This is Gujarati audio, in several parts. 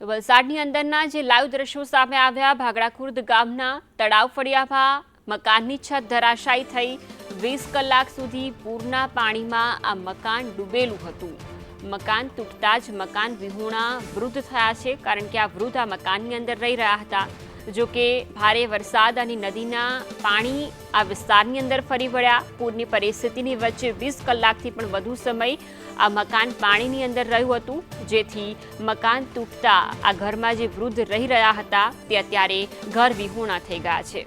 તો વલસાડની અંદરના જે લાઈવ દ્રશ્યો સામે આવ્યા ભાગડાખુર્દ ગામના તળાવ ફળિયામાં મકાનની છત ધરાશાયી થઈ. વીસ કલાક સુધી પૂરના પાણીમાં આ મકાન ડૂબેલું હતું. મકાન તૂટતા જ મકાન વિહોણા વૃદ્ધ થયા છે, કારણ કે આ વૃદ્ધ આ મકાનની અંદર રહી રહ્યા હતા. જો કે ભારે વરસાદ અને નદીના પાણી આ વિસ્તારની અંદર ફરી વળ્યા. પૂરની પરિસ્થિતિની વચ્ચે વીસ કલાકથી પણ વધુ સમય આ મકાન પાણીની અંદર રહ્યું હતું. જેથી મકાન તૂટતા આ ઘરમાં જે વૃદ્ધ રહી રહ્યા હતા તે અત્યારે ઘર વિહોણા થઈ ગયા છે.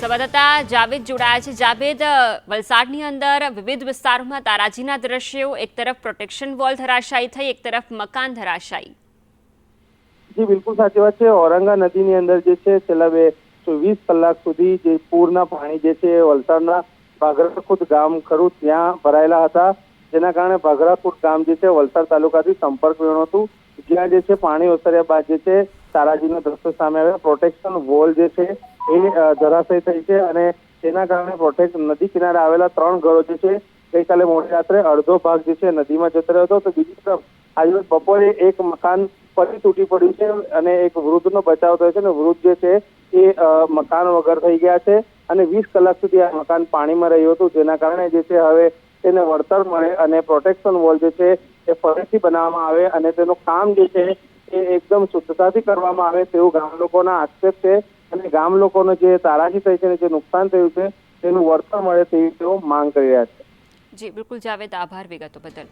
સંવાદદાતા જાવેદ જોડાયા છે. જાવેદ વલસાડની અંદર વિવિધ વિસ્તારોમાં તારાજીના દ્રશ્યો, એક તરફ પ્રોટેક્શન વોલ ધરાશાયી થઈ, એક તરફ મકાન ધરાશાયી. જી, બિલકુલ સાચી વાત છે. ઔરંગા નદીની અંદર જે છે, છેલ્લા બે વીસ કલાક સુધી જે પૂરના પાણી જે છે વલસાડના ભાગરાખુદ ગામ ખરું ત્યાં ભરાયેલા હતા. જેના કારણે ભાગરાખુદ ગામ જે છે, વલસાડ તાલુકાથી સંપર્ક વિહોણું હતું જ્યાં જે છે, પાણી ઓસર્યા બાદ જે છે, તારાજીનો દ્રશ્ય સામે આવ્યા પ્રોટેક્શન વોલ જે છે એ જરાશય થઈ છે અને તેના કારણે પ્રોટેક્ટ નદી કિનારે આવેલા ત્રણ ઘરો જે છે, ગઈકાલે મોડી રાત્રે અડધો ભાગ જે છે નદીમાં જતો રહ્યો હતો. તો બીજી તરફ આજે બપોરે એક મકાન ફરી તૂટી પડ્યું છે અને એક વૃદ્ધનો બચાવ થયો છે અને વૃદ્ધ જે છે એ મકાન વગર થઈ ગયા છે અને વીસ કલાક સુધી આ મકાન પાણીમાં રહ્યું હતું. જેના કારણે જે છે હવે તેને વળતર મળે અને પ્રોટેક્શન વોલ જે છે એ ફરીથી બનાવવામાં આવે અને તેનું કામ જે છે એ એકદમ શુદ્ધતાથી કરવામાં આવે તેવું ગામ લોકોના આક્ષેપ છે. અને ગામ લોકોને જે તારાજી થઈ છે અને જે નુકસાન થયું છે, તેનું વળતર મળે તેવી તેઓ માંગ કરી રહ્યા છે. જી, બિલકુલ જાવેદ, આભાર વિગતો બદલ.